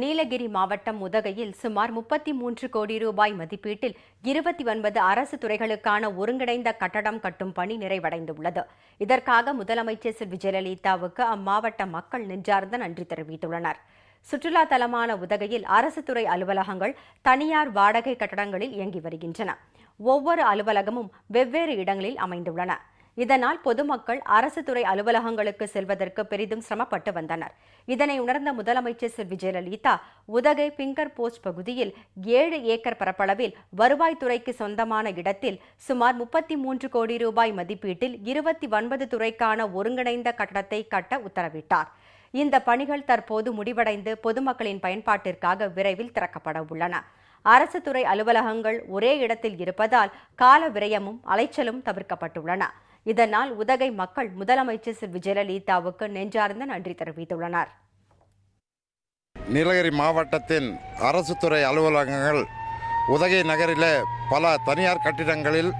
நீலகிரி மாவட்டம் உதகையில் சுமார் முப்பத்தி மூன்று கோடி ரூபாய் மதிப்பீட்டில் இருபத்தி ஒன்பது அரசு துறைகளுக்கான ஒருங்கிணைந்த கட்டடம் கட்டும் பணி நிறைவடைந்துள்ளது. இதற்காக முதலமைச்சர் செல்வி ஜெயலலிதாவுக்கு அம்மாவட்ட மக்கள் நெஞ்சார்ந்த நன்றி தெரிவித்துள்ளனர். சுற்றுலா தலமான உதகையில் அரசு துறை அலுவலகங்கள் தனியார் வாடகை கட்டடங்களில் இயங்கி வருகின்றன. ஒவ்வொரு அலுவலகமும் வெவ்வேறு இடங்களில் அமைந்துள்ளன. இதனால் பொதுமக்கள் அரசு துறை அலுவலகங்களுக்கு செல்வதற்கு பெரிதும் சிரமப்பட்டு வந்தனர். இதனை உணர்ந்த முதலமைச்சர் செல்வி ஜெயலலிதா உதகை பிங்கர் போஸ்ட் பகுதியில் ஏழு ஏக்கர் பரப்பளவில் வருவாய்த்துறைக்கு சொந்தமான இடத்தில் சுமார் முப்பத்தி மூன்று கோடி ரூபாய் மதிப்பீட்டில் இருபத்தி ஒன்பது துறைக்கான ஒருங்கிணைந்த கட்டடத்தை கட்ட உத்தரவிட்டார். இந்த பணிகள் தற்போது முடிவடைந்து பொதுமக்களின் பயன்பாட்டிற்காக விரைவில் திறக்கப்பட உள்ளன. அரசு துறை அலுவலகங்கள் ஒரே இடத்தில் இருப்பதால் கால விரயமும் அலைச்சலும் தவிர்க்கப்பட்டுள்ளன. இதனால் உதகை மக்கள் முதலமைச்சர் செல்வி ஜெயலலிதாவுக்கு நெஞ்சார்ந்த நன்றி தெரிவித்துள்ளனர். நீலகிரி மாவட்டத்தின் அரசு துறை அலுவலகங்கள் உதகை நகரிலே பல தனியார் கட்டிடங்களில்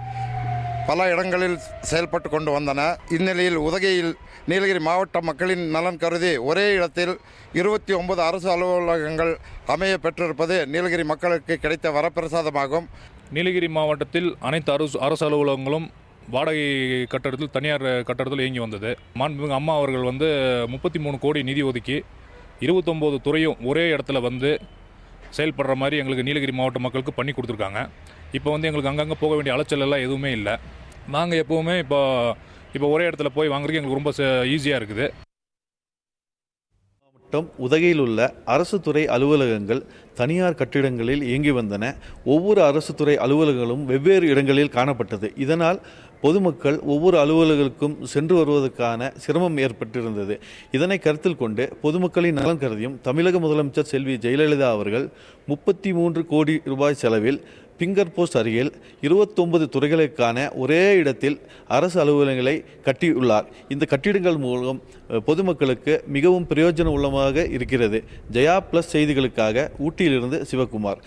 பல இடங்களில் செயல்பட்டு கொண்டு வந்தன. இந்நிலையில் உதகையில் நீலகிரி மாவட்ட மக்களின் நலன் கருதி ஒரே இடத்தில் இருபத்தி ஒன்பது அரசு அலுவலகங்கள் அமைய பெற்றிருப்பது நீலகிரி மக்களுக்கு கிடைத்த வரப்பிரசாதமாகும். நீலகிரி மாவட்டத்தில் அனைத்து அரசு அரசு அலுவலகங்களும் வாடகை கட்டடத்தில் தனியார் கட்டடத்தில் இயங்கி வந்தது. மாண்புமிகு அம்மா அவர்கள் வந்து முப்பத்தி மூணு கோடி நிதி ஒதுக்கி இருபத்தொம்போது துறையும் ஒரே இடத்துல வந்து செயல்படுற மாதிரி எங்களுக்கு நீலகிரி மாவட்ட மக்களுக்கு பண்ணி கொடுத்துருக்காங்க. இப்போ வந்து எங்களுக்கு அங்கங்கே போக வேண்டிய அலைச்சல் எல்லாம் எதுவுமே இல்லை. நாங்கள் எப்போவுமே இப்போ இப்போ ஒரே இடத்துல போய் வாங்குறதுக்கு எங்களுக்கு ரொம்ப ஈஸியாக இருக்குது. மாவட்டம் உதகையில் உள்ள அரசு துறை அலுவலகங்கள் தனியார் கட்டிடங்களில் இயங்கி வந்தன. ஒவ்வொரு அரசு துறை அலுவலகங்களும் வெவ்வேறு இடங்களில் காணப்பட்டது. இதனால் பொதுமக்கள் ஒவ்வொரு அலுவலர்களுக்கும் சென்று வருவதற்கான சிரமம் ஏற்பட்டிருந்தது. இதனை கருத்தில் கொண்டு பொதுமக்களின் நலன் கருதியும் தமிழக முதலமைச்சர் செல்வி ஜெயலலிதா அவர்கள் முப்பத்தி மூன்று கோடி ரூபாய் செலவில் பிங்கர் போஸ்ட் அருகில் இருபத்தொன்பது துறைகளுக்கான ஒரே இடத்தில் அரசு அலுவலகங்களை கட்டியுள்ளார். இந்த கட்டிடங்கள் மூலம் பொதுமக்களுக்கு மிகவும் பிரயோஜன உள்ளமாக இருக்கிறது. ஜெயா பிளஸ் செய்திகளுக்காக ஊட்டியிலிருந்து சிவகுமார்.